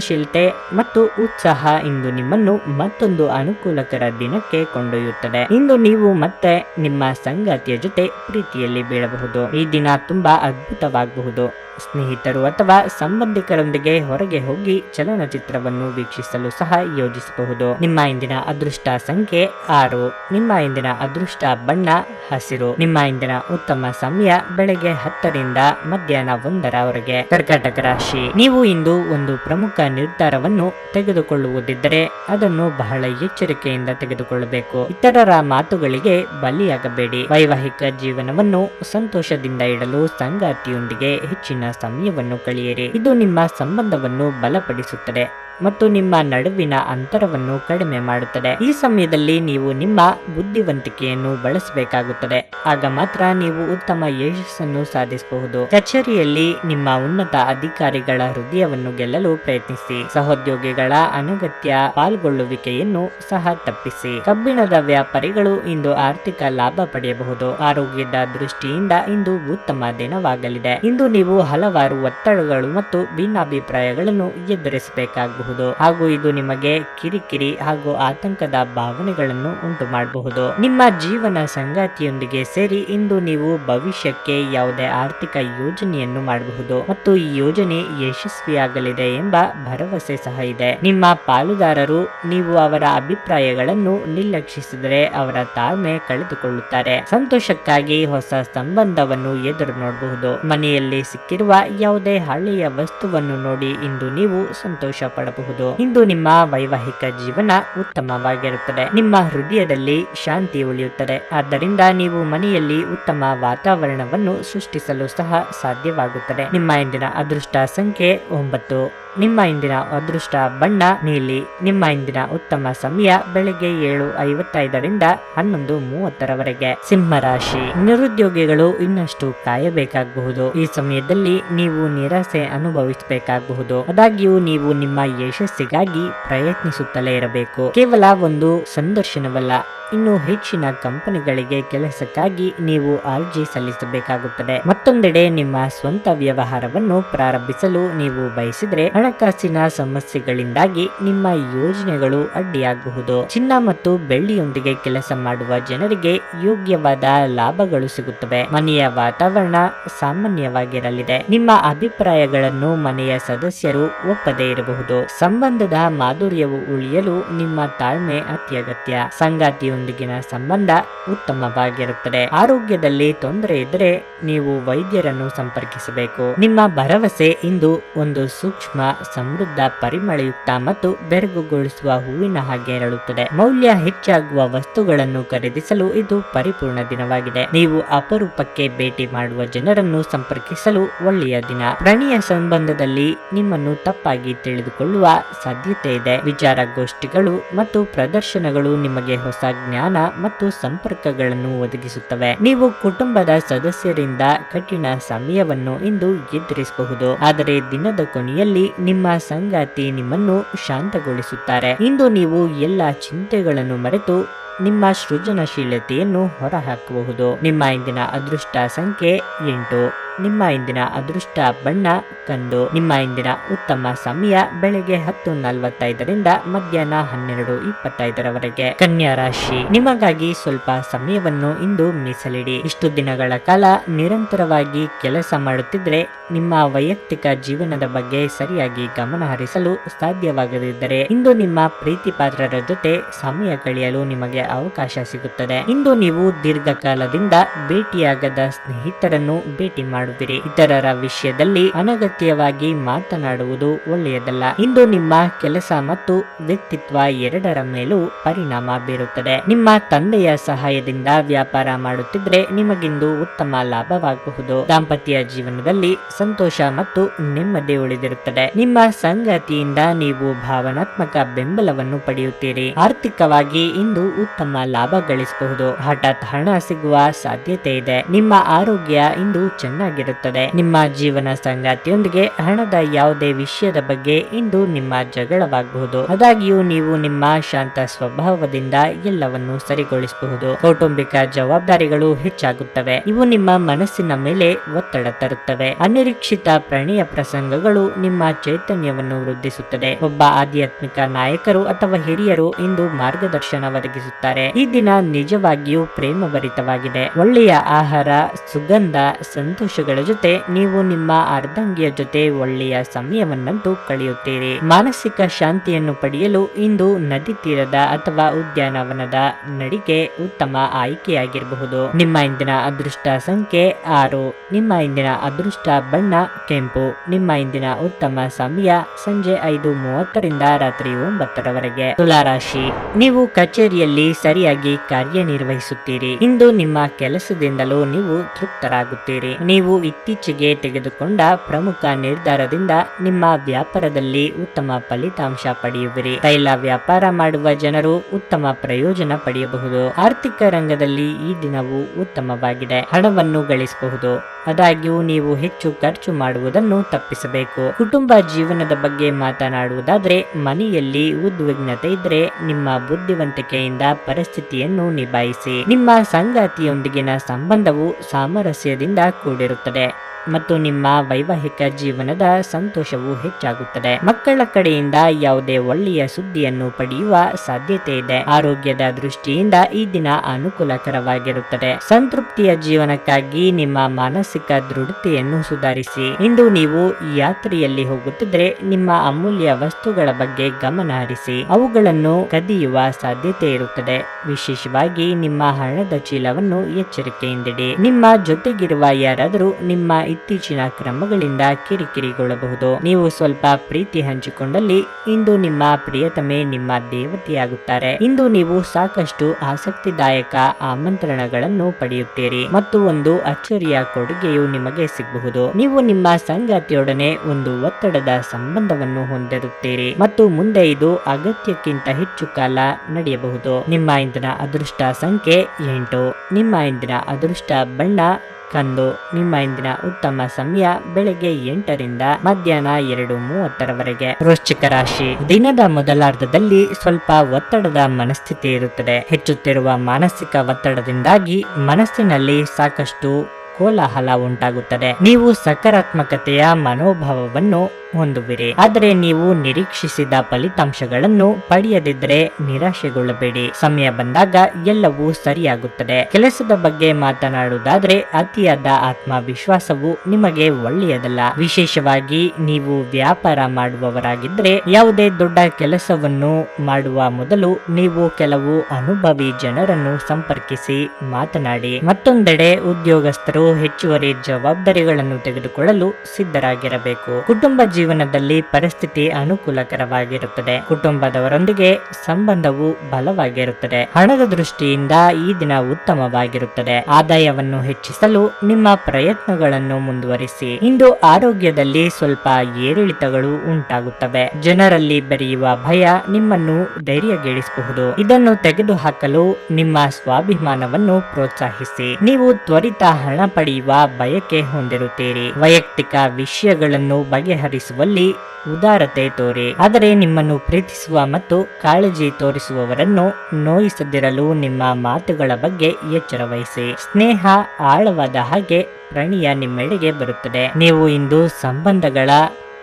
ಸೃಜನಶೀಲತೆ ಮತ್ತು ಉತ್ಸಾಹ ಇಂದು ನಿಮ್ಮನ್ನು ಮತ್ತೊಂದು ಅನುಕೂಲಕರ ದಿನಕ್ಕೆ ಕೊಂಡೊಯ್ಯುತ್ತದೆ. ಇಂದು ನೀವು ಮತ್ತೆ ನಿಮ್ಮ ಸಂಗಾತಿಯ ಜೊತೆ ಪ್ರೀತಿಯಲ್ಲಿ ಬೀಳಬಹುದು. ಈ ದಿನ ತುಂಬಾ ಅದ್ಭುತವಾಗಬಹುದು. ಸ್ನೇಹಿತರು ಅಥವಾ ಸಂಬಂಧಿಕರೊಂದಿಗೆ ಹೊರಗೆ ಹೋಗಿ ಚಲನಚಿತ್ರವನ್ನು ವೀಕ್ಷಿಸಲು ಸಹ ಯೋಜಿಸಬಹುದು. ನಿಮ್ಮ ಇಂದಿನ ಅದೃಷ್ಟ ಸಂಖ್ಯೆ ಆರು. ನಿಮ್ಮ ಇಂದಿನ ಅದೃಷ್ಟ ಬಣ್ಣ ಹಸಿರು. ನಿಮ್ಮ ಇಂದಿನ ಉತ್ತಮ ಸಮಯ ಬೆಳಗ್ಗೆ ಹತ್ತರಿಂದ ಮಧ್ಯಾಹ್ನ ಒಂದರವರೆಗೆ ಕರ್ಕಾಟಕ ರಾಶಿ. ನೀವು ಇಂದು ಒಂದು ಪ್ರಮುಖ ನಿರ್ಧಾರವನ್ನು ತೆಗೆದುಕೊಳ್ಳುವುದಿದ್ದರೆ ಅದನ್ನು ಬಹಳ ಎಚ್ಚರಿಕೆಯಿಂದ ತೆಗೆದುಕೊಳ್ಳಬೇಕು. ಇತರರ ಮಾತುಗಳಿಗೆ ಬಲಿಯಾಗಬೇಡಿ. ವೈವಾಹಿಕ ಜೀವನವನ್ನು ಸಂತೋಷದಿಂದ ಇಡಲು ಸಂಗಾತಿಯೊಂದಿಗೆ ಹೆಚ್ಚಿನ ಸಮಯವನ್ನು ಕಳೆಯಿರಿ. ಇದು ನಿಮ್ಮ ಸಂಬಂಧವನ್ನು ಬಲಪಡಿಸುತ್ತದೆ. ಮತ್ತು ನಿಮ್ಮ ನಡುವಿನ ಅಂತರವನ್ನು ಕಡಿಮೆ ಮಾಡುತ್ತದೆ. ಈ ಸಮಯದಲ್ಲಿ ನೀವು ನಿಮ್ಮ ಬುದ್ಧಿವಂತಿಕೆಯನ್ನು ಬಳಸಬೇಕಾಗುತ್ತದೆ. ಆಗ ಮಾತ್ರ ನೀವು ಉತ್ತಮ ಯಶಸ್ಸನ್ನು ಸಾಧಿಸಬಹುದು. ಕಚೇರಿಯಲ್ಲಿ ನಿಮ್ಮ ಉನ್ನತ ಅಧಿಕಾರಿಗಳ ಹೃದಯವನ್ನು ಗೆಲ್ಲಲು ಪ್ರಯತ್ನಿಸಿ. ಸಹೋದ್ಯೋಗಿಗಳ ಅನಗತ್ಯ ಪಾಲ್ಗೊಳ್ಳುವಿಕೆಯನ್ನು ಸಹ ತಪ್ಪಿಸಿ. ಕಬ್ಬಿಣದ ವ್ಯಾಪಾರಿಗಳು ಇಂದು ಆರ್ಥಿಕ ಲಾಭ ಪಡೆಯಬಹುದು. ಆರೋಗ್ಯದ ದೃಷ್ಟಿಯಿಂದ ಇಂದು ಉತ್ತಮ ದಿನವಾಗಲಿದೆ. ಇಂದು ನೀವು ಹಲವಾರು ಒತ್ತಡಗಳು ಮತ್ತು ಭಿನ್ನಾಭಿಪ್ರಾಯಗಳನ್ನು ಎದುರಿಸಬೇಕಾಗಬಹುದು ಹಾಗೂ ಇದು ನಿಮಗೆ ಕಿರಿಕಿರಿ ಹಾಗೂ ಆತಂಕದ ಭಾವನೆಗಳನ್ನು ಉಂಟು ಮಾಡಬಹುದು ನಿಮ್ಮ ಜೀವನ ಸಂಗಾತಿಯೊಂದಿಗೆ ಸೇರಿ ಇಂದು ನೀವು ಭವಿಷ್ಯಕ್ಕೆ ಯಾವುದೇ ಆರ್ಥಿಕ ಯೋಜನೆಯನ್ನು ಮಾಡಬಹುದು ಮತ್ತು ಈ ಯೋಜನೆ ಯಶಸ್ವಿಯಾಗಲಿದೆ ಎಂಬ ಭರವಸೆ ಸಹ ಇದೆ. ನಿಮ್ಮ ಪಾಲುದಾರರು ನೀವು ಅವರ ಅಭಿಪ್ರಾಯಗಳನ್ನು ನಿರ್ಲಕ್ಷಿಸಿದರೆ ಅವರ ತಾಳ್ಮೆ ಕಳೆದುಕೊಳ್ಳುತ್ತಾರೆ. ಸಂತೋಷಕ್ಕಾಗಿ ಹೊಸ ಸಂಬಂಧವನ್ನು ಎದುರು ನೋಡಬಹುದು ಮನೆಯಲ್ಲಿ ಸಿಕ್ಕಿರುವ ಯಾವುದೇ ಹಳೆಯ ವಸ್ತುವನ್ನು ನೋಡಿ ಇಂದು ನೀವು ಸಂತೋಷ ಇಂದು ನಿಮ್ಮ ವೈವಾಹಿಕ ಜೀವನ ಉತ್ತಮವಾಗಿರುತ್ತದೆ. ನಿಮ್ಮ ಹೃದಯದಲ್ಲಿ ಶಾಂತಿ ಉಳಿಯುತ್ತದೆ. ಆದ್ದರಿಂದ ನೀವು ಮನೆಯಲ್ಲಿ ಉತ್ತಮ ವಾತಾವರಣವನ್ನು ಸೃಷ್ಟಿಸಲು ಸಹ ಸಾಧ್ಯವಾಗುತ್ತದೆ. ನಿಮ್ಮ ಇಂದಿನ ಅದೃಷ್ಟ ಸಂಖ್ಯೆ ಒಂಬತ್ತು. ನಿಮ್ಮ ಇಂದಿನ ಅದೃಷ್ಟ ಬಣ್ಣ ನೀಲಿ. ನಿಮ್ಮ ಇಂದಿನ ಉತ್ತಮ ಸಮಯ ಬೆಳಗ್ಗೆ ಏಳು ಐವತ್ತೈದರಿಂದ ಹನ್ನೊಂದು ಮೂವತ್ತರವರೆಗೆ. ಸಿಂಹ ರಾಶಿ. ನಿರುದ್ಯೋಗಿಗಳು ಇನ್ನಷ್ಟು ಕಾಯಬೇಕಾಗಬಹುದು. ಈ ಸಮಯದಲ್ಲಿ ನೀವು ನಿರಾಸೆ ಅನುಭವಿಸಬೇಕಾಗಬಹುದು. ಆದಾಗ್ಯೂ ನೀವು ನಿಮ್ಮ ಯಶಸ್ಸಿಗಾಗಿ ಪ್ರಯತ್ನಿಸುತ್ತಲೇ ಇರಬೇಕು. ಕೇವಲ ಒಂದು ಸಂದರ್ಶನವಲ್ಲ, ಇನ್ನು ಹೆಚ್ಚಿನ ಕಂಪನಿಗಳಿಗೆ ಕೆಲಸಕ್ಕಾಗಿ ನೀವು ಅರ್ಜಿ ಸಲ್ಲಿಸಬೇಕಾಗುತ್ತದೆ. ಮತ್ತೊಂದೆಡೆ ನಿಮ್ಮ ಸ್ವಂತ ವ್ಯವಹಾರವನ್ನು ಪ್ರಾರಂಭಿಸಲು ನೀವು ಬಯಸಿದ್ರೆ ಹಣಕಾಸಿನ ಸಮಸ್ಯೆಗಳಿಂದಾಗಿ ನಿಮ್ಮ ಯೋಜನೆಗಳು ಅಡ್ಡಿಯಾಗಬಹುದು. ಚಿನ್ನ ಮತ್ತು ಬೆಳ್ಳಿಯೊಂದಿಗೆ ಕೆಲಸ ಮಾಡುವ ಜನರಿಗೆ ಯೋಗ್ಯವಾದ ಲಾಭಗಳು ಸಿಗುತ್ತವೆ. ಮನೆಯ ವಾತಾವರಣ ಸಾಮಾನ್ಯವಾಗಿರಲಿದೆ. ನಿಮ್ಮ ಅಭಿಪ್ರಾಯಗಳನ್ನು ಮನೆಯ ಸದಸ್ಯರು ಒಪ್ಪದೇ ಇರಬಹುದು. ಸಂಬಂಧದ ಮಾಧುರ್ಯವು ಉಳಿಯಲು ನಿಮ್ಮ ತಾಳ್ಮೆ ಅತ್ಯಗತ್ಯ. ಸಂಗಾತಿಯೊಂದಿಗಿನ ಸಂಬಂಧ ಉತ್ತಮವಾಗಿರುತ್ತದೆ. ಆರೋಗ್ಯದಲ್ಲಿ ತೊಂದರೆ ಇದ್ದರೆ ನೀವು ವೈದ್ಯರನ್ನು ಸಂಪರ್ಕಿಸಬೇಕು. ನಿಮ್ಮ ಭರವಸೆ ಇಂದು ಒಂದು ಸೂಕ್ಷ್ಮ, ಸಮೃದ್ಧ, ಪರಿಮಳಯುಕ್ತ ಮತ್ತು ಬೆರಗುಗೊಳಿಸುವ ಹೂವಿನ ಹಾಗೆ ಇರಳುತ್ತದೆ ಮೌಲ್ಯ ಹೆಚ್ಚಾಗುವ ವಸ್ತುಗಳನ್ನು ಖರೀದಿಸಲು ಇದು ಪರಿಪೂರ್ಣ ದಿನವಾಗಿದೆ. ನೀವು ಅಪರೂಪಕ್ಕೆ ಭೇಟಿ ಮಾಡುವ ಜನರನ್ನು ಸಂಪರ್ಕಿಸಲು ಒಳ್ಳೆಯ ದಿನ. ಪ್ರಣಯ ಸಂಬಂಧದಲ್ಲಿ ನಿಮ್ಮನ್ನು ತಪ್ಪಾಗಿ ತಿಳಿದುಕೊಳ್ಳುವ ಸಾಧ್ಯತೆ ಇದೆ. ವಿಚಾರ ಗೋಷ್ಠಿಗಳು ಮತ್ತು ಪ್ರದರ್ಶನಗಳು ನಿಮಗೆ ಹೊಸ ಜ್ಞಾನ ಮತ್ತು ಸಂಪರ್ಕಗಳನ್ನು ಒದಗಿಸುತ್ತವೆ. ನೀವು ಕುಟುಂಬದ ಸದಸ್ಯರಿಂದ ಕಠಿಣ ಸಮಯವನ್ನು ಇಂದು ಎದುರಿಸಬಹುದು. ಆದರೆ ದಿನದ ಕೊನೆಯಲ್ಲಿ ನಿಮ್ಮ ಸಂಗಾತಿ ನಿಮ್ಮನ್ನು ಶಾಂತಗೊಳಿಸುತ್ತಾರೆ. ಇಂದು ನೀವು ಎಲ್ಲ ಚಿಂತೆಗಳನ್ನು ಮರೆತು ನಿಮ್ಮ ಸೃಜನಶೀಲತೆಯನ್ನು ಹೊರಹಾಕಬಹುದು. ನಿಮ್ಮ ಇಂದಿನ ಅದೃಷ್ಟ ಸಂಖ್ಯೆ ಎಂಟು. ನಿಮ್ಮ ಇಂದಿನ ಅದೃಷ್ಟ ಬಣ್ಣ ಕಂದು ನಿಮ್ಮ ಇಂದಿನ ಉತ್ತಮ ಸಮಯ ಬೆಳಿಗ್ಗೆ ಹತ್ತು ನಲವತ್ತೈದರಿಂದ ಮಧ್ಯಾಹ್ನ ಹನ್ನೆರಡು ಇಪ್ಪತ್ತೈದರವರೆಗೆ. ಕನ್ಯಾ ರಾಶಿ, ನಿಮಗಾಗಿ ಸ್ವಲ್ಪ ಸಮಯವನ್ನು ಇಂದು ಮೀಸಲಿಡಿ. ಇಷ್ಟು ದಿನಗಳ ಕಾಲ ನಿರಂತರವಾಗಿ ಕೆಲಸ ಮಾಡುತ್ತಿದ್ರೆ ನಿಮ್ಮ ವೈಯಕ್ತಿಕ ಜೀವನದ ಬಗ್ಗೆ ಸರಿಯಾಗಿ ಗಮನ ಹರಿಸಲು ಸಾಧ್ಯವಾಗದಿದ್ದರೆ ಇಂದು ನಿಮ್ಮ ಪ್ರೀತಿ ಪಾತ್ರರ ಜೊತೆ ಸಮಯ ಕಳೆಯಲು ನಿಮಗೆ ಅವಕಾಶ ಸಿಗುತ್ತದೆ. ಇಂದು ನೀವು ದೀರ್ಘಕಾಲದಿಂದ ಭೇಟಿಯಾಗದ ಸ್ನೇಹಿತರನ್ನು ಭೇಟಿ ಮಾಡುವಿರಿ ಇತರರ ವಿಷಯದಲ್ಲಿ ಅನಗತ್ಯವಾಗಿ ಮಾತನಾಡುವುದು ಒಳ್ಳೆಯದಲ್ಲ. ಇಂದು ನಿಮ್ಮ ಕೆಲಸ ಮತ್ತು ವ್ಯಕ್ತಿತ್ವ ಎರಡರ ಮೇಲೂ ಪರಿಣಾಮ ಬೀರುತ್ತದೆ. ನಿಮ್ಮ ತಂದೆಯ ಸಹಾಯದಿಂದ ವ್ಯಾಪಾರ ಮಾಡುತ್ತಿದ್ರೆ ನಿಮಗಿಂದು ಉತ್ತಮ ಲಾಭವಾಗಬಹುದು. ದಾಂಪತ್ಯ ಜೀವನದಲ್ಲಿ ಸಂತೋಷ ಮತ್ತು ನೆಮ್ಮದಿ ಉಳಿದಿರುತ್ತದೆ. ನಿಮ್ಮ ಸಂಗತಿಯಿಂದ ನೀವು ಭಾವನಾತ್ಮಕ ಬೆಂಬಲವನ್ನು ಪಡೆಯುತ್ತೀರಿ. ಆರ್ಥಿಕವಾಗಿ ಇಂದು ಉತ್ತಮ ಲಾಭ ಗಳಿಸಬಹುದು. ಹಠಾತ್ ಹಣ ಸಿಗುವ ಸಾಧ್ಯತೆ ಇದೆ. ನಿಮ್ಮ ಆರೋಗ್ಯ ಇಂದು ಚೆನ್ನಾಗಿರುತ್ತದೆ ನಿಮ್ಮ ಜೀವನ ಸಂಗಾತಿಯೊಂದಿಗೆ ಹಣದ ಯಾವುದೇ ವಿಷಯದ ಬಗ್ಗೆ ಇಂದು ನಿಮ್ಮ ಜಗಳವಾಗಬಹುದು ಆದಾಗ್ಯೂ ನೀವು ನಿಮ್ಮ ಶಾಂತ ಸ್ವಭಾವದಿಂದ ಎಲ್ಲವನ್ನು ಸರಿಗೊಳಿಸಬಹುದು. ಕೌಟುಂಬಿಕ ಜವಾಬ್ದಾರಿಗಳು ಹೆಚ್ಚಾಗುತ್ತವೆ. ಇವು ನಿಮ್ಮ ಮನಸ್ಸಿನ ಮೇಲೆ ಒತ್ತಡ ತರುತ್ತವೆ. ಅನಿರೀಕ್ಷಿತ ಪ್ರಣಯ ಪ್ರಸಂಗಗಳು ನಿಮ್ಮ ಚೈತನ್ಯವನ್ನು ವೃದ್ಧಿಸುತ್ತದೆ. ಒಬ್ಬ ಆಧ್ಯಾತ್ಮಿಕ ನಾಯಕರು ಅಥವಾ ಹಿರಿಯರು ಇಂದು ಮಾರ್ಗದರ್ಶನ ಒದಗಿಸುತ್ತಾರೆ. ಈ ದಿನ ನಿಜವಾಗಿಯೂ ಪ್ರೇಮಭರಿತವಾಗಿದೆ. ಒಳ್ಳೆಯ ಆಹಾರ, ಸುಗಂಧ, ಸಂತೋಷ ಫಲಿತಾಂಶಗಳ ಜೊತೆ ನೀವು ನಿಮ್ಮ ಅರ್ಧಂಗಿಯ ಜೊತೆ ಒಳ್ಳೆಯ ಸಮಯವನ್ನಂತೂ ಕಳೆಯುತ್ತೀರಿ. ಮಾನಸಿಕ ಶಾಂತಿಯನ್ನು ಪಡೆಯಲು ಇಂದು ನದಿ ತೀರದ ಅಥವಾ ಉದ್ಯಾನವನದ ನಡಿಗೆ ಉತ್ತಮ ಆಯ್ಕೆಯಾಗಿರಬಹುದು. ನಿಮ್ಮ ಇಂದಿನ ಅದೃಷ್ಟ ಸಂಖ್ಯೆ ಆರು. ನಿಮ್ಮ ಇಂದಿನ ಅದೃಷ್ಟ ಬಣ್ಣ ಕೆಂಪು. ನಿಮ್ಮ ಇಂದಿನ ಉತ್ತಮ ಸಮಯ ಸಂಜೆ ಐದು ಮೂವತ್ತರಿಂದ ರಾತ್ರಿ ಒಂಬತ್ತರವರೆಗೆ. ತುಲಾರಾಶಿ. ನೀವು ಕಚೇರಿಯಲ್ಲಿ ಸರಿಯಾಗಿ ಕಾರ್ಯನಿರ್ವಹಿಸುತ್ತೀರಿ. ಇಂದು ನಿಮ್ಮ ಕೆಲಸದಿಂದಲೂ ನೀವು ತೃಪ್ತರಾಗುತ್ತೀರಿ. ನೀವು ಇತ್ತೀಚೆಗೆ ತೆಗೆದುಕೊಂಡ ಪ್ರಮುಖ ನಿರ್ಧಾರದಿಂದ ನಿಮ್ಮ ವ್ಯಾಪಾರದಲ್ಲಿ ಉತ್ತಮ ಫಲಿತಾಂಶ ಪಡೆಯುವಿರಿ. ತೈಲ ವ್ಯಾಪಾರ ಮಾಡುವ ಜನರು ಉತ್ತಮ ಪ್ರಯೋಜನ ಪಡೆಯಬಹುದು. ಆರ್ಥಿಕ ರಂಗದಲ್ಲಿ ಈ ದಿನವು ಉತ್ತಮವಾಗಿದೆ. ಹಣವನ್ನು ಗಳಿಸಬಹುದು. ಆದಾಗ್ಯೂ ನೀವು ಹೆಚ್ಚು ಖರ್ಚು ಮಾಡುವುದನ್ನು ತಪ್ಪಿಸಬೇಕು. ಕುಟುಂಬ ಜೀವನದ ಬಗ್ಗೆ ಮಾತನಾಡುವುದಾದ್ರೆ, ಮನೆಯಲ್ಲಿ ಉದ್ವಿಗ್ನತೆ ಇದ್ರೆ ನಿಮ್ಮ ಬುದ್ಧಿವಂತಿಕೆಯಿಂದ ಪರಿಸ್ಥಿತಿಯನ್ನು ನಿಭಾಯಿಸಿ. ನಿಮ್ಮ ಸಂಗಾತಿಯೊಂದಿಗಿನ ಸಂಬಂಧವು ಸಾಮರಸ್ಯದಿಂದ ಕೂಡಿರುತ್ತದೆ. ットで ಮತ್ತು ನಿಮ್ಮ ವೈವಾಹಿಕ ಜೀವನದ ಸಂತೋಷವು ಹೆಚ್ಚಾಗುತ್ತದೆ. ಮಕ್ಕಳ ಕಡೆಯಿಂದ ಯಾವುದೇ ಒಳ್ಳೆಯ ಸುದ್ದಿಯನ್ನು ಪಡೆಯುವ ಸಾಧ್ಯತೆ ಇದೆ. ಆರೋಗ್ಯದ ದೃಷ್ಟಿಯಿಂದ ಈ ದಿನ ಅನುಕೂಲಕರವಾಗಿರುತ್ತದೆ. ಸಂತೃಪ್ತಿಯ ಜೀವನಕ್ಕಾಗಿ ನಿಮ್ಮ ಮಾನಸಿಕ ದೃಢತೆಯನ್ನು ಸುಧಾರಿಸಿ. ಇಂದು ನೀವು ಯಾತ್ರೆಯಲ್ಲಿ ಹೋಗುತ್ತಿದ್ರೆ ನಿಮ್ಮ ಅಮೂಲ್ಯ ವಸ್ತುಗಳ ಬಗ್ಗೆ ಗಮನ ಹರಿಸಿ. ಅವುಗಳನ್ನು ಕದಿಯುವ ಸಾಧ್ಯತೆ ಇರುತ್ತದೆ. ವಿಶೇಷವಾಗಿ ನಿಮ್ಮ ಹಣದ ಚೀಲವನ್ನು ಎಚ್ಚರಿಕೆಯಿಂದಿಡಿ. ನಿಮ್ಮ ಜೊತೆಗಿರುವ ಯಾರಾದರೂ ನಿಮ್ಮ ಇತ್ತೀಚಿನ ಕ್ರಮಗಳಿಂದ ಕಿರಿಕಿರಿಗೊಳ್ಳಬಹುದು. ನೀವು ಸ್ವಲ್ಪ ಪ್ರೀತಿ ಹಂಚಿಕೊಂಡಲ್ಲಿ ಇಂದು ನಿಮ್ಮ ಪ್ರಿಯತಮೆ ನಿಮ್ಮ ದೇವತೆಯಾಗುತ್ತಾರೆ. ಇಂದು ನೀವು ಸಾಕಷ್ಟು ಆಸಕ್ತಿದಾಯಕ ಆಮಂತ್ರಣಗಳನ್ನು ಪಡೆಯುತ್ತೀರಿ ಮತ್ತು ಒಂದು ಅಚ್ಚರಿಯ ಕೊಡುಗೆಯು ನಿಮಗೆ ಸಿಗಬಹುದು. ನೀವು ನಿಮ್ಮ ಸಂಗಾತಿಯೊಡನೆ ಒಂದು ಒತ್ತಡದ ಸಂಬಂಧವನ್ನು ಹೊಂದಿರುತ್ತೀರಿ ಮತ್ತು ಮುಂದೆ ಇದು ಅಗತ್ಯಕ್ಕಿಂತ ಹೆಚ್ಚು ಕಾಲ ನಡೆಯಬಹುದು. ನಿಮ್ಮ ಇಂದಿನ ಅದೃಷ್ಟ ಸಂಖ್ಯೆ ಎಂಟು. ನಿಮ್ಮ ಇಂದಿನ ಅದೃಷ್ಟ ಬಣ್ಣ ಕಂದು ನಿಮ್ಮ ಇಂದಿನ ಉತ್ತಮ ಸಮಯ ಬೆಳಗ್ಗೆ ಎಂಟರಿಂದ ಮಧ್ಯಾಹ್ನ ಎರಡು ಮೂವತ್ತರವರೆಗೆ. ವೃಶ್ಚಿಕ ರಾಶಿ. ದಿನದ ಮೊದಲಾರ್ಧದಲ್ಲಿ ಸ್ವಲ್ಪ ಒತ್ತಡದ ಮನಸ್ಥಿತಿ ಇರುತ್ತದೆ. ಹೆಚ್ಚುತ್ತಿರುವ ಮಾನಸಿಕ ಒತ್ತಡದಿಂದಾಗಿ ಮನಸ್ಸಿನಲ್ಲಿ ಸಾಕಷ್ಟು ಕೋಲಾಹಲ ಉಂಟಾಗುತ್ತದೆ. ನೀವು ಸಕಾರಾತ್ಮಕತೆಯ ಮನೋಭಾವವನ್ನು ಹೊಂದುವಿರಿ. ಆದರೆ ನೀವು ನಿರೀಕ್ಷಿಸಿದ ಫಲಿತಾಂಶಗಳನ್ನು ಪಡೆಯದಿದ್ದರೆ ನಿರಾಶೆಗೊಳ್ಳಬೇಡಿ. ಸಮಯ ಬಂದಾಗ ಎಲ್ಲವೂ ಸರಿಯಾಗುತ್ತದೆ. ಕೆಲಸದ ಬಗ್ಗೆ ಮಾತನಾಡುವುದಾದ್ರೆ ಅತಿಯಾದ ಆತ್ಮವಿಶ್ವಾಸವು ನಿಮಗೆ ಒಳ್ಳೆಯದಲ್ಲ. ವಿಶೇಷವಾಗಿ ನೀವು ವ್ಯಾಪಾರ ಮಾಡುವವರಾಗಿದ್ದರೆ ಯಾವುದೇ ದೊಡ್ಡ ಕೆಲಸವನ್ನು ಮಾಡುವ ಮೊದಲು ನೀವು ಕೆಲವು ಅನುಭವಿ ಜನರನ್ನು ಸಂಪರ್ಕಿಸಿ ಮಾತನಾಡಿ. ಮತ್ತೊಂದೆಡೆ ಉದ್ಯೋಗಸ್ಥರು ಹೆಚ್ಚುವರಿ ಜವಾಬ್ದಾರಿಗಳನ್ನು ತೆಗೆದುಕೊಳ್ಳಲು ಸಿದ್ಧರಾಗಿರಬೇಕು. ಕುಟುಂಬ ಜೀವನದಲ್ಲಿ ಪರಿಸ್ಥಿತಿ ಅನುಕೂಲಕರವಾಗಿರುತ್ತದೆ. ಕುಟುಂಬದವರೊಂದಿಗೆ ಸಂಬಂಧವು ಬಲವಾಗಿರುತ್ತದೆ. ಹಣದ ದೃಷ್ಟಿಯಿಂದ ಈ ದಿನ ಉತ್ತಮವಾಗಿರುತ್ತದೆ. ಆದಾಯವನ್ನು ಹೆಚ್ಚಿಸಲು ನಿಮ್ಮ ಪ್ರಯತ್ನಗಳನ್ನು ಮುಂದುವರಿಸಿ. ಇಂದು ಆರೋಗ್ಯದಲ್ಲಿ ಸ್ವಲ್ಪ ಏರಿಳಿತಗಳು ಉಂಟಾಗುತ್ತವೆ. ಜನರಲ್ಲಿ ಬೆರೆಯುವ ಭಯ ನಿಮ್ಮನ್ನು ಧೈರ್ಯಗೇಳಿಸಬಹುದು ಇದನ್ನು ತೆಗೆದುಹಾಕಲು ನಿಮ್ಮ ಸ್ವಾಭಿಮಾನವನ್ನು ಪ್ರೋತ್ಸಾಹಿಸಿ. ನೀವು ತ್ವರಿತ ಹಣ ಪಡೆಯುವ ಬಯಕೆ ಹೊಂದಿರುತ್ತೀರಿ. ವೈಯಕ್ತಿಕ ವಿಷಯಗಳನ್ನು ಬಗೆಹರಿಸುವಲ್ಲಿ ಉದಾರತೆ ತೋರಿ. ಆದರೆ ನಿಮ್ಮನ್ನು ಪ್ರೀತಿಸುವ ಮತ್ತು ಕಾಳಜಿ ತೋರಿಸುವವರನ್ನು ನೋಯಿಸದಿರಲು ನಿಮ್ಮ ಮಾತುಗಳ ಬಗ್ಗೆ ಎಚ್ಚರ ವಹಿಸಿ. ಸ್ನೇಹ ಆಳವಾದ ಹಾಗೆ ಪ್ರಣಿಯ ನಿಮ್ಮೆಡೆಗೆ ಬರುತ್ತದೆ. ನೀವು ಇಂದು ಸಂಬಂಧಗಳ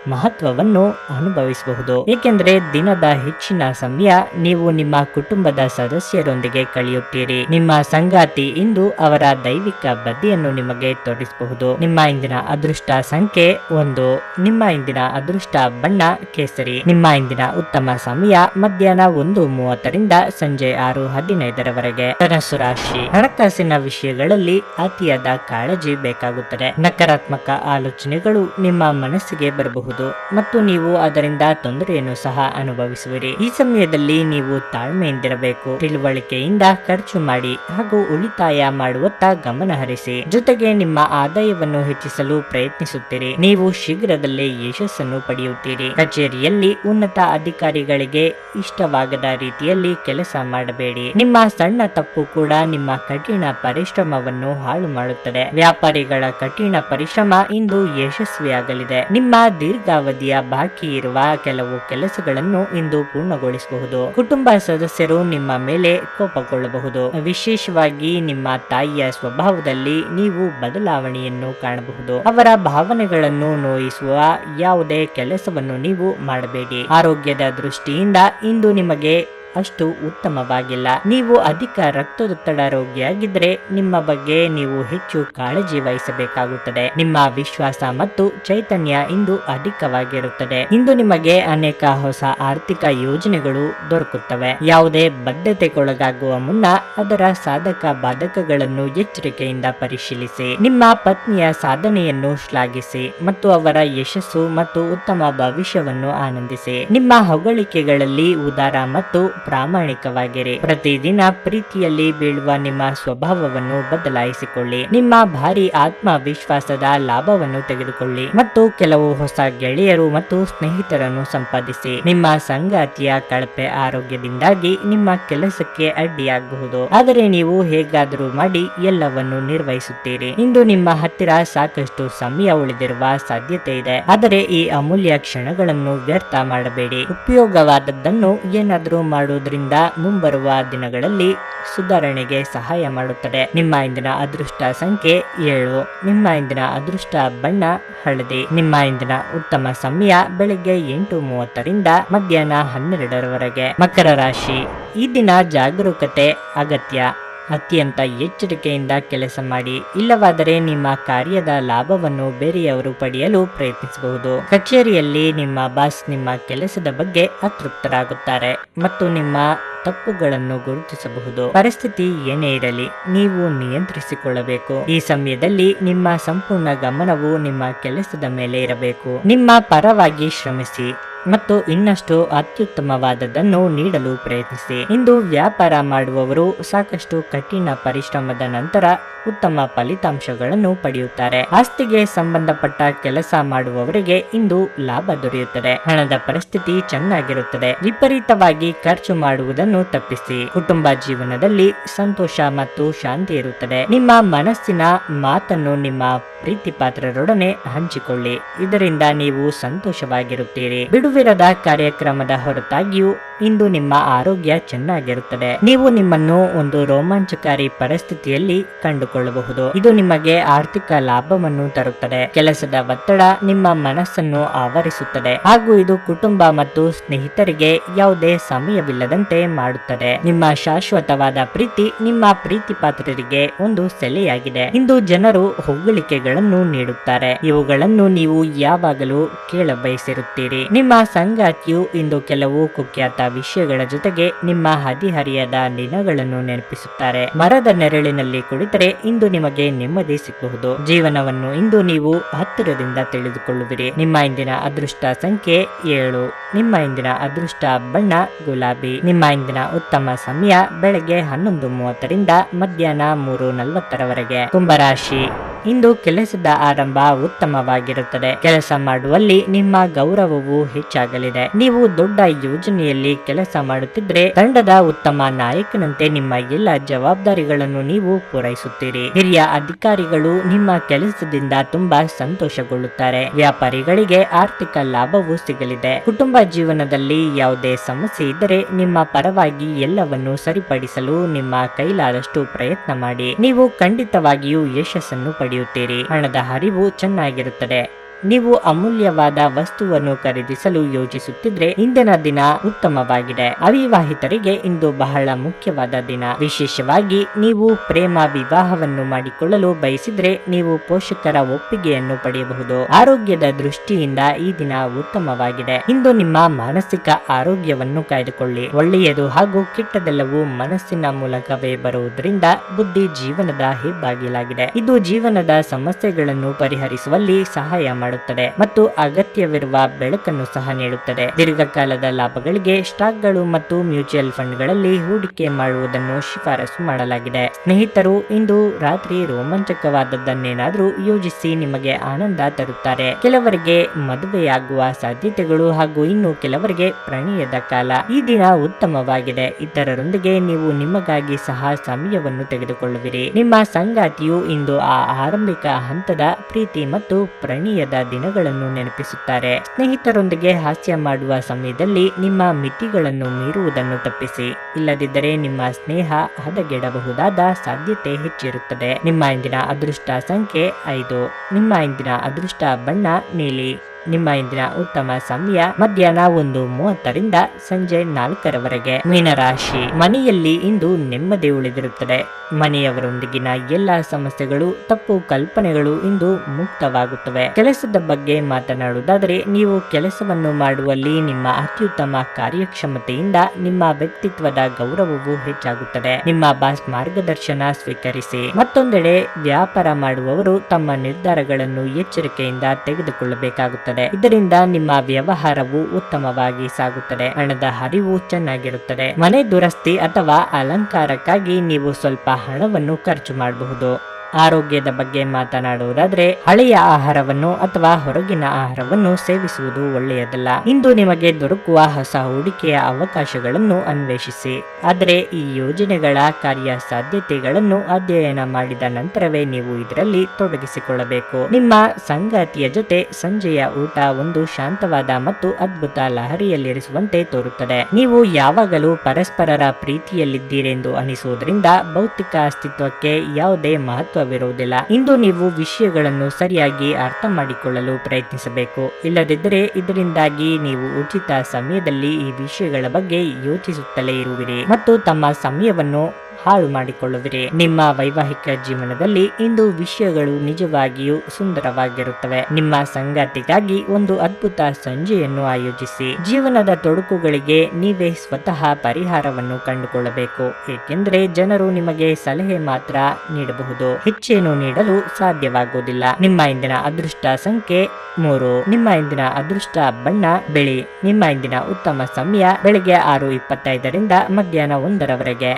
ಮಹತ್ವವನ್ನು ಅನುಭವಿಸಬಹುದು. ಏಕೆಂದರೆ ದಿನದ ಹೆಚ್ಚಿನ ಸಮಯ ನೀವು ನಿಮ್ಮ ಕುಟುಂಬದ ಸದಸ್ಯರೊಂದಿಗೆ ಕಳೆಯುತ್ತೀರಿ. ನಿಮ್ಮ ಸಂಗಾತಿ ಇಂದು ಅವರ ದೈವಿಕ ಬದಿಯನ್ನು ನಿಮಗೆ ತೋರಿಸಬಹುದು. ನಿಮ್ಮ ಇಂದಿನ ಅದೃಷ್ಟ ಸಂಖ್ಯೆ ಒಂದು. ನಿಮ್ಮ ಇಂದಿನ ಅದೃಷ್ಟ ಬಣ್ಣ ಕೇಸರಿ. ನಿಮ್ಮ ಇಂದಿನ ಉತ್ತಮ ಸಮಯ ಮಧ್ಯಾಹ್ನ ಒಂದು ಮೂವತ್ತರಿಂದ ಸಂಜೆ ಆರು ಹದಿನೈದರವರೆಗೆ. ಧನಸ್ಸು ರಾಶಿ. ಹಣಕಾಸಿನ ವಿಷಯಗಳಲ್ಲಿ ಅತಿಯಾದ ಕಾಳಜಿ ಬೇಕಾಗುತ್ತದೆ. ನಕಾರಾತ್ಮಕ ಆಲೋಚನೆಗಳು ನಿಮ್ಮ ಮನಸ್ಸಿಗೆ ಬರಬಹುದು. ಮತ್ತು ನೀವು ಅದರಿಂದ ತೊಂದರೆಯನ್ನು ಸಹ ಅನುಭವಿಸುವಿರಿ. ಈ ಸಮಯದಲ್ಲಿ ನೀವು ತಾಳ್ಮೆಯಿಂದಿರಬೇಕು. ತಿಳುವಳಿಕೆಯಿಂದ ಖರ್ಚು ಮಾಡಿ ಹಾಗೂ ಉಳಿತಾಯ ಮಾಡುವತ್ತ ಗಮನ ಹರಿಸಿ. ಜೊತೆಗೆ ನಿಮ್ಮ ಆದಾಯವನ್ನು ಹೆಚ್ಚಿಸಲು ಪ್ರಯತ್ನಿಸುತ್ತೀರಿ. ನೀವು ಶೀಘ್ರದಲ್ಲೇ ಯಶಸ್ಸನ್ನು ಪಡೆಯುತ್ತೀರಿ. ಕಚೇರಿಯಲ್ಲಿ ಉನ್ನತ ಅಧಿಕಾರಿಗಳಿಗೆ ಇಷ್ಟವಾಗದ ರೀತಿಯಲ್ಲಿ ಕೆಲಸ ಮಾಡಬೇಡಿ. ನಿಮ್ಮ ಸಣ್ಣ ತಪ್ಪು ಕೂಡ ನಿಮ್ಮ ಕಠಿಣ ಪರಿಶ್ರಮವನ್ನು ಹಾಳು ಮಾಡುತ್ತದೆ. ವ್ಯಾಪಾರಿಗಳ ಕಠಿಣ ಪರಿಶ್ರಮ ಇಂದು ಯಶಸ್ವಿಯಾಗಲಿದೆ. ನಿಮ್ಮ ದೀರ್ಘಾವಧಿಯ ಬಾಕಿ ಇರುವ ಕೆಲವು ಕೆಲಸಗಳನ್ನು ಇಂದು ಪೂರ್ಣಗೊಳಿಸಬಹುದು. ಕುಟುಂಬ ಸದಸ್ಯರು ನಿಮ್ಮ ಮೇಲೆ ಕೋಪಗೊಳ್ಳಬಹುದು. ವಿಶೇಷವಾಗಿ ನಿಮ್ಮ ತಾಯಿಯ ಸ್ವಭಾವದಲ್ಲಿ ನೀವು ಬದಲಾವಣೆಯನ್ನು ಕಾಣಬಹುದು. ಅವರ ಭಾವನೆಗಳನ್ನು ನೋಯಿಸುವ ಯಾವುದೇ ಕೆಲಸವನ್ನು ನೀವು ಮಾಡಬೇಡಿ. ಆರೋಗ್ಯದ ದೃಷ್ಟಿಯಿಂದ ಇಂದು ನಿಮಗೆ ಅಷ್ಟು ಉತ್ತಮವಾಗಿಲ್ಲ. ನೀವು ಅಧಿಕ ರಕ್ತದೊತ್ತಡ ರೋಗಿಯಾಗಿದ್ರೆ ನಿಮ್ಮ ಬಗ್ಗೆ ನೀವು ಹೆಚ್ಚು ಕಾಳಜಿ ವಹಿಸಬೇಕಾಗುತ್ತದೆ. ನಿಮ್ಮ ವಿಶ್ವಾಸ ಮತ್ತು ಚೈತನ್ಯ ಇಂದು ಅಧಿಕವಾಗಿರುತ್ತದೆ. ಇಂದು ನಿಮಗೆ ಅನೇಕ ಹೊಸ ಆರ್ಥಿಕ ಯೋಜನೆಗಳು ದೊರಕುತ್ತವೆ. ಯಾವುದೇ ಬದ್ಧತೆಗೊಳಗಾಗುವ ಮುನ್ನ ಅದರ ಸಾಧಕ ಬಾಧಕಗಳನ್ನು ಎಚ್ಚರಿಕೆಯಿಂದ ಪರಿಶೀಲಿಸಿ. ನಿಮ್ಮ ಪತ್ನಿಯ ಸಾಧನೆಯನ್ನು ಶ್ಲಾಘಿಸಿ ಮತ್ತು ಅವರ ಯಶಸ್ಸು ಮತ್ತು ಉತ್ತಮ ಭವಿಷ್ಯವನ್ನು ಆನಂದಿಸಿ. ನಿಮ್ಮ ಹೊಗಳಿಕೆಗಳಲ್ಲಿ ಉದಾರ ಮತ್ತು ಪ್ರಾಮಾಣಿಕವಾಗಿರಿ. ಪ್ರತಿದಿನ ಪ್ರೀತಿಯಲ್ಲಿ ಬೀಳುವ ನಿಮ್ಮ ಸ್ವಭಾವವನ್ನು ಬದಲಾಯಿಸಿಕೊಳ್ಳಿ. ನಿಮ್ಮ ಭಾರಿ ಆತ್ಮವಿಶ್ವಾಸದ ಲಾಭವನ್ನು ತೆಗೆದುಕೊಳ್ಳಿ ಮತ್ತು ಕೆಲವು ಹೊಸ ಗೆಳೆಯರು ಮತ್ತು ಸ್ನೇಹಿತರನ್ನು ಸಂಪಾದಿಸಿ. ನಿಮ್ಮ ಸಂಗಾತಿಯ ಕಳಪೆ ಆರೋಗ್ಯದಿಂದಾಗಿ ನಿಮ್ಮ ಕೆಲಸಕ್ಕೆ ಅಡ್ಡಿಯಾಗಬಹುದು. ಆದರೆ ನೀವು ಹೇಗಾದರೂ ಮಾಡಿ ಎಲ್ಲವನ್ನು ನಿರ್ವಹಿಸುತ್ತೀರಿ. ಇಂದು ನಿಮ್ಮ ಹತ್ತಿರ ಸಾಕಷ್ಟು ಸಮಯ ಉಳಿದಿರುವ ಸಾಧ್ಯತೆ ಇದೆ. ಆದರೆ ಈ ಅಮೂಲ್ಯ ಕ್ಷಣಗಳನ್ನು ವ್ಯರ್ಥ ಮಾಡಬೇಡಿ. ಉಪಯೋಗವಾದದ್ದನ್ನು ಏನಾದರೂ ಮಾಡುವುದರಿಂದ ಮುಂಬರುವ ದಿನಗಳಲ್ಲಿ ಸುಧಾರಣೆಗೆ ಸಹಾಯ ಮಾಡುತ್ತದೆ. ನಿಮ್ಮ ಇಂದಿನ ಅದೃಷ್ಟ ಸಂಖ್ಯೆ ಏಳು. ನಿಮ್ಮ ಇಂದಿನ ಅದೃಷ್ಟ ಬಣ್ಣ ಹಳದಿ. ನಿಮ್ಮ ಇಂದಿನ ಉತ್ತಮ ಸಮಯ ಬೆಳಿಗ್ಗೆ ಎಂಟು ಮೂವತ್ತರಿಂದ ಮಧ್ಯಾಹ್ನ ಹನ್ನೆರಡರವರೆಗೆ. ಮಕರ ರಾಶಿ. ಈ ದಿನ ಜಾಗರೂಕತೆ ಅಗತ್ಯ. ಅತ್ಯಂತ ಎಚ್ಚರಿಕೆಯಿಂದ ಕೆಲಸ ಮಾಡಿ, ಇಲ್ಲವಾದರೆ ನಿಮ್ಮ ಕಾರ್ಯದ ಲಾಭವನ್ನು ಬೇರೆಯವರು ಪಡೆಯಲು ಪ್ರಯತ್ನಿಸಬಹುದು. ಕಚೇರಿಯಲ್ಲಿ ನಿಮ್ಮ ಬಾಸ್ ನಿಮ್ಮ ಕೆಲಸದ ಬಗ್ಗೆ ಅತೃಪ್ತರಾಗುತ್ತಾರೆ ಮತ್ತು ನಿಮ್ಮ ತಪ್ಪುಗಳನ್ನು ಗುರುತಿಸಬಹುದು. ಪರಿಸ್ಥಿತಿ ಏನೇ ಇರಲಿ, ನೀವು ನಿಯಂತ್ರಿಸಿಕೊಳ್ಳಬೇಕು. ಈ ಸಮಯದಲ್ಲಿ ನಿಮ್ಮ ಸಂಪೂರ್ಣ ಗಮನವು ನಿಮ್ಮ ಕೆಲಸದ ಮೇಲೆ ಇರಬೇಕು. ನಿಮ್ಮ ಪರವಾಗಿ ಶ್ರಮಿಸಿ ಮತ್ತು ಇನ್ನಷ್ಟು ಅತ್ಯುತ್ತಮವಾದದನ್ನು ನೀಡಲು ಪ್ರಯತ್ನಿಸಿ. ಇಂದು ವ್ಯಾಪಾರ ಮಾಡುವವರು ಸಾಕಷ್ಟು ಕಠಿಣ ಪರಿಶ್ರಮದ ನಂತರ ಉತ್ತಮ ಫಲಿತಾಂಶಗಳನ್ನು ಪಡೆಯುತ್ತಾರೆ. ಆಸ್ತಿಗೆ ಸಂಬಂಧಪಟ್ಟ ಕೆಲಸ ಮಾಡುವವರಿಗೆ ಇಂದು ಲಾಭ ದೊರೆಯುತ್ತದೆ. ಹಣದ ಪರಿಸ್ಥಿತಿ ಚೆನ್ನಾಗಿರುತ್ತದೆ. ವಿಪರೀತವಾಗಿ ಖರ್ಚು ಮಾಡುವುದನ್ನು ತಪ್ಪಿಸಿ. ಕುಟುಂಬ ಜೀವನದಲ್ಲಿ ಸಂತೋಷ ಮತ್ತು ಶಾಂತಿ ಇರುತ್ತದೆ. ನಿಮ್ಮ ಮನಸ್ಸಿನ ಮಾತನ್ನು ನಿಮ್ಮ ಪ್ರೀತಿ ಪಾತ್ರರೊಡನೆ ಹಂಚಿಕೊಳ್ಳಿ. ಇದರಿಂದ ನೀವು ಸಂತೋಷವಾಗಿರುತ್ತೀರಿ. ಬಿಡುವಿರದ ಕಾರ್ಯಕ್ರಮದ ಹೊರತಾಗಿಯೂ ಇಂದು ನಿಮ್ಮ ಆರೋಗ್ಯ ಚೆನ್ನಾಗಿರುತ್ತದೆ. ನೀವು ನಿಮ್ಮನ್ನು ಒಂದು ರೋಮಾಂಚಕಾರಿ ಪರಿಸ್ಥಿತಿಯಲ್ಲಿ ಕಂಡುಕೊಳ್ಳಬಹುದು ಇದು ನಿಮಗೆ ಆರ್ಥಿಕ ಲಾಭವನ್ನು ತರುತ್ತದೆ. ಕೆಲಸದ ಒತ್ತಡ ನಿಮ್ಮ ಮನಸ್ಸನ್ನು ಆವರಿಸುತ್ತದೆ. ಹಾಗೂ ಇದು ಕುಟುಂಬ ಮತ್ತು ಸ್ನೇಹಿತರಿಗೆ ಯಾವುದೇ ಸಮಯವಿಲ್ಲದಂತೆ ಮಾಡುತ್ತದೆ. ನಿಮ್ಮ ಶಾಶ್ವತವಾದ ಪ್ರೀತಿ ನಿಮ್ಮ ಪ್ರೀತಿ ಪಾತ್ರರಿಗೆ ಒಂದು ಸೆಲೆಯಾಗಿದೆ. ಇಂದು ಜನರು ಹೊಗಳಿಕೆಗಳನ್ನು ನೀಡುತ್ತಾರೆ. ಇವುಗಳನ್ನು ನೀವು ಯಾವಾಗಲೂ ಕೇಳಬಯಸಿರುತ್ತೀರಿ. ನಿಮ್ಮ ಸಂಗಾತಿಯು ಇಂದು ಕೆಲವು ಕುಖ್ಯಾತ ವಿಷಯಗಳ ಜೊತೆಗೆ ನಿಮ್ಮ ಹದಿಹರಿಯದ ದಿನಗಳನ್ನು ನೆನಪಿಸುತ್ತಾರೆ. ಮರದ ನೆರಳಿನಲ್ಲಿ ಕುಳಿತರೆ ಇಂದು ನಿಮಗೆ ನೆಮ್ಮದಿ ಸಿಗಬಹುದು. ಜೀವನವನ್ನು ಇಂದು ನೀವು ಹತ್ತಿರದಿಂದ ತಿಳಿದುಕೊಳ್ಳುವಿರಿ. ನಿಮ್ಮ ಇಂದಿನ ಅದೃಷ್ಟ ಸಂಖ್ಯೆ ಏಳು. ನಿಮ್ಮ ಇಂದಿನ ಅದೃಷ್ಟ ಬಣ್ಣ, ಗುಲಾಬಿ. ನಿಮ್ಮ ಇಂದಿನ ಉತ್ತಮ ಸಮಯ ಬೆಳಗ್ಗೆ ಹನ್ನೊಂದು ಮೂವತ್ತರಿಂದ ಮಧ್ಯಾಹ್ನ ಮೂರು ನಲವತ್ತರವರೆಗೆ. ಕುಂಭರಾಶಿ. ಇಂದು ಕೆಲಸದ ಆರಂಭ ಉತ್ತಮವಾಗಿರುತ್ತದೆ. ಕೆಲಸ ಮಾಡುವಲ್ಲಿ ನಿಮ್ಮ ಗೌರವವು ಹೆಚ್ಚಾಗಲಿದೆ. ನೀವು ದೊಡ್ಡ ಯೋಜನೆಯಲ್ಲಿ ಕೆಲಸ ಮಾಡುತ್ತಿದ್ರೆ ತಂಡದ ಉತ್ತಮ ನಾಯಕನಂತೆ ನಿಮ್ಮ ಎಲ್ಲ ಜವಾಬ್ದಾರಿಗಳನ್ನು ನೀವು ಪೂರೈಸುತ್ತೀರಿ. ಹಿರಿಯ ಅಧಿಕಾರಿಗಳು ನಿಮ್ಮ ಕೆಲಸದಿಂದ ತುಂಬಾ ಸಂತೋಷಗೊಳ್ಳುತ್ತಾರೆ. ವ್ಯಾಪಾರಿಗಳಿಗೆ ಆರ್ಥಿಕ ಲಾಭವೂ ಸಿಗಲಿದೆ. ಕುಟುಂಬ ಜೀವನದಲ್ಲಿ ಯಾವುದೇ ಸಮಸ್ಯೆ ಇದ್ದರೆ ನಿಮ್ಮ ಪರವಾಗಿ ಎಲ್ಲವನ್ನು ಸರಿಪಡಿಸಲು ನಿಮ್ಮ ಕೈಲಾದಷ್ಟು ಪ್ರಯತ್ನ ಮಾಡಿ. ನೀವು ಖಂಡಿತವಾಗಿಯೂ ಯಶಸ್ಸನ್ನು ಪಡೆಯುತ್ತೀರಿ. ಹಣದ ಹರಿವು ಚೆನ್ನಾಗಿರುತ್ತದೆ. ನೀವು ಅಮೂಲ್ಯವಾದ ವಸ್ತುವನ್ನು ಖರೀದಿಸಲು ಯೋಜಿಸುತ್ತಿದ್ರೆ ಇಂದಿನ ದಿನ ಉತ್ತಮವಾಗಿದೆ. ಅವಿವಾಹಿತರಿಗೆ ಇಂದು ಬಹಳ ಮುಖ್ಯವಾದ ದಿನ. ವಿಶೇಷವಾಗಿ ನೀವು ಪ್ರೇಮ ವಿವಾಹವನ್ನು ಮಾಡಿಕೊಳ್ಳಲು ಬಯಸಿದ್ರೆ ನೀವು ಪೋಷಕರ ಒಪ್ಪಿಗೆಯನ್ನು ಪಡೆಯಬಹುದು. ಆರೋಗ್ಯದ ದೃಷ್ಟಿಯಿಂದ ಈ ದಿನ ಉತ್ತಮವಾಗಿದೆ. ಇಂದು ನಿಮ್ಮ ಮಾನಸಿಕ ಆರೋಗ್ಯವನ್ನು ಕಾಯ್ದುಕೊಳ್ಳಿ. ಒಳ್ಳೆಯದು ಹಾಗೂ ಕೆಟ್ಟದೆಲ್ಲವೂ ಮನಸ್ಸಿನ ಮೂಲಕವೇ ಬರುವುದರಿಂದ ಬುದ್ಧಿ ಜೀವನದ ಹೆಬ್ಬಾಗಿಲಾಗಿದೆ. ಇದು ಜೀವನದ ಸಮಸ್ಯೆಗಳನ್ನು ಪರಿಹರಿಸುವಲ್ಲಿ ಸಹಾಯ ಮಾಡುತ್ತದೆ ಮತ್ತು ಅಗತ್ಯವಿರುವ ಬೆಳಕನ್ನು ಸಹ ನೀಡುತ್ತದೆ. ದೀರ್ಘಕಾಲದ ಲಾಭಗಳಿಗೆ ಸ್ಟಾಕ್ಗಳು ಮತ್ತು ಮ್ಯೂಚುವಲ್ ಫಂಡ್ಗಳಲ್ಲಿ ಹೂಡಿಕೆ ಮಾಡುವುದನ್ನು ಶಿಫಾರಸು ಮಾಡಲಾಗಿದೆ. ಸ್ನೇಹಿತರು, ಇಂದು ರಾತ್ರಿ ರೋಮಾಂಚಕವಾದದ್ದನ್ನೇನಾದರೂ ಯೋಜಿಸಿ ನಿಮಗೆ ಆನಂದ ತರುತ್ತಾರೆ. ಕೆಲವರಿಗೆ ಮದುವೆಯಾಗುವ ಸಾಧ್ಯತೆಗಳು ಹಾಗೂ ಇನ್ನು ಕೆಲವರಿಗೆ ಪ್ರಣಯದ ಕಾಲ ಈ ದಿನ ಉತ್ತಮವಾಗಿದೆ. ಇತರರೊಂದಿಗೆ ನೀವು ನಿಮಗಾಗಿ ಸಹ ಸಮಯವನ್ನು ತೆಗೆದುಕೊಳ್ಳುವಿರಿ. ನಿಮ್ಮ ಸಂಗಾತಿಯು ಇಂದು ಆ ಆರಂಭಿಕ ಹಂತದ ಪ್ರೀತಿ ಮತ್ತು ಪ್ರಣಯದ ದಿನಗಳನ್ನು ನೆನಪಿಸುತ್ತಾರೆ. ಸ್ನೇಹಿತರೊಂದಿಗೆ ಹಾಸ್ಯ ಮಾಡುವ ಸಮಯದಲ್ಲಿ ನಿಮ್ಮ ಮಿತಿಗಳನ್ನು ಮೀರುವುದನ್ನು ತಪ್ಪಿಸಿ. ಇಲ್ಲದಿದ್ದರೆ ನಿಮ್ಮ ಸ್ನೇಹ ಹದಗೆಡಬಹುದಾದ ಸಾಧ್ಯತೆ ಹೆಚ್ಚಿರುತ್ತದೆ. ನಿಮ್ಮ ಇಂದಿನ ಅದೃಷ್ಟ ಸಂಖ್ಯೆ ಐದು. ನಿಮ್ಮ ಇಂದಿನ ಅದೃಷ್ಟ ಬಣ್ಣ ನೀಲಿ. ನಿಮ್ಮ ಇಂದಿನ ಉತ್ತಮ ಸಮಯ ಮಧ್ಯಾಹ್ನ ಒಂದು ಮೂವತ್ತರಿಂದ ಸಂಜೆ ನಾಲ್ಕರವರೆಗೆ. ಮೀನರಾಶಿ ಮನೆಯಲ್ಲಿ ಇಂದು ನೆಮ್ಮದಿ ಉಳಿದಿರುತ್ತದೆ. ಮನೆಯವರೊಂದಿಗಿನ ಎಲ್ಲ ಸಮಸ್ಯೆಗಳು, ತಪ್ಪು ಕಲ್ಪನೆಗಳು ಇಂದು ಮುಕ್ತವಾಗುತ್ತವೆ. ಕೆಲಸದ ಬಗ್ಗೆ ಮಾತನಾಡುವುದಾದರೆ, ನೀವು ಕೆಲಸವನ್ನು ಮಾಡುವಲ್ಲಿ ನಿಮ್ಮ ಅತ್ಯುತ್ತಮ ಕಾರ್ಯಕ್ಷಮತೆಯಿಂದ ನಿಮ್ಮ ವ್ಯಕ್ತಿತ್ವದ ಗೌರವವು ಹೆಚ್ಚಾಗುತ್ತದೆ. ನಿಮ್ಮ ಬಾಸ್ ಮಾರ್ಗದರ್ಶನ ಸ್ವೀಕರಿಸಿ. ಮತ್ತೊಂದೆಡೆ, ವ್ಯಾಪಾರ ಮಾಡುವವರು ತಮ್ಮ ನಿರ್ಧಾರಗಳನ್ನು ಎಚ್ಚರಿಕೆಯಿಂದ ತೆಗೆದುಕೊಳ್ಳಬೇಕಾಗುತ್ತದೆ. ಇದರಿಂದ ನಿಮ್ಮ ವ್ಯವಹಾರವು ಉತ್ತಮವಾಗಿ ಸಾಗುತ್ತದೆ. ಹಣದ ಹರಿವು ಚೆನ್ನಾಗಿರುತ್ತದೆ. ಮನೆ ದುರಸ್ತಿ ಅಥವಾ ಅಲಂಕಾರಕ್ಕಾಗಿ ನೀವು ಸ್ವಲ್ಪ ಹಣವನ್ನು ಖರ್ಚು ಮಾಡಬಹುದು. ಆರೋಗ್ಯದ ಬಗ್ಗೆ ಮಾತನಾಡುವುದಾದ್ರೆ ಹಳೆಯ ಆಹಾರವನ್ನು ಅಥವಾ ಹೊರಗಿನ ಆಹಾರವನ್ನು ಸೇವಿಸುವುದು ಒಳ್ಳೆಯದಲ್ಲ. ಇಂದು ನಿಮಗೆ ದೊರಕುವ ಹೊಸ ಹೂಡಿಕೆಯ ಅವಕಾಶಗಳನ್ನು ಅನ್ವೇಷಿಸಿ. ಆದರೆ ಈ ಯೋಜನೆಗಳ ಕಾರ್ಯ ಸಾಧ್ಯತೆಗಳನ್ನು ಅಧ್ಯಯನ ಮಾಡಿದ ನಂತರವೇ ನೀವು ಇದರಲ್ಲಿ ತೊಡಗಿಸಿಕೊಳ್ಳಬೇಕು. ನಿಮ್ಮ ಸಂಗಾತಿಯ ಜೊತೆ ಸಂಜೆಯ ಊಟ ಒಂದು ಶಾಂತವಾದ ಮತ್ತು ಅದ್ಭುತ ಲಹರಿಯಲ್ಲಿರಿಸುವಂತೆ ತೋರುತ್ತದೆ. ನೀವು ಯಾವಾಗಲೂ ಪರಸ್ಪರರ ಪ್ರೀತಿಯಲ್ಲಿದ್ದೀರೆಂದು ಅನಿಸುವುದರಿಂದ ಭೌತಿಕ ಅಸ್ತಿತ್ವಕ್ಕೆ ಯಾವುದೇ ಮಹತ್ವವಿರುವುದಿಲ್ಲ ಇಂದು ನೀವು ವಿಷಯಗಳನ್ನು ಸರಿಯಾಗಿ ಅರ್ಥ ಮಾಡಿಕೊಳ್ಳಲು ಪ್ರಯತ್ನಿಸಬೇಕು. ಇಲ್ಲದಿದ್ದರೆ ಇದರಿಂದಾಗಿ ನೀವು ಉಚಿತ ಸಮಯದಲ್ಲಿ ಈ ವಿಷಯಗಳ ಬಗ್ಗೆ ಯೋಚಿಸುತ್ತಲೇ ಇರುವಿರಿ. ಮತ್ತು ತಮ್ಮ ಸಮಯವನ್ನು ಹಾಳು ಮಾಡಿಕೊಳ್ಳುವಿರಿ. ನಿಮ್ಮ ವೈವಾಹಿಕ ಜೀವನದಲ್ಲಿ ಇಂದು ವಿಷಯಗಳು ನಿಜವಾಗಿಯೂ ಸುಂದರವಾಗಿರುತ್ತವೆ. ನಿಮ್ಮ ಸಂಗಾತಿಗಾಗಿ ಒಂದು ಅದ್ಭುತ ಸಂಜೆಯನ್ನು ಆಯೋಜಿಸಿ. ಜೀವನದ ತೊಡಕುಗಳಿಗೆ ನೀವೇ ಸ್ವತಃ ಪರಿಹಾರವನ್ನು ಕಂಡುಕೊಳ್ಳಬೇಕು. ಏಕೆಂದರೆ ಜನರು ನಿಮಗೆ ಸಲಹೆ ಮಾತ್ರ ನೀಡಬಹುದು. ಹೆಚ್ಚೇನು ನೀಡಲು ಸಾಧ್ಯವಾಗುವುದಿಲ್ಲ. ನಿಮ್ಮ ಇಂದಿನ ಅದೃಷ್ಟ ಸಂಖ್ಯೆ ಮೂರು. ನಿಮ್ಮ ಇಂದಿನ ಅದೃಷ್ಟ ಬಣ್ಣ ಬೆಳಿ. ನಿಮ್ಮ ಇಂದಿನ ಉತ್ತಮ ಸಮಯ ಬೆಳಿಗ್ಗೆ ಆರು ಇಪ್ಪತ್ತೈದರಿಂದ ಮಧ್ಯಾಹ್ನ ಒಂದರವರೆಗೆ.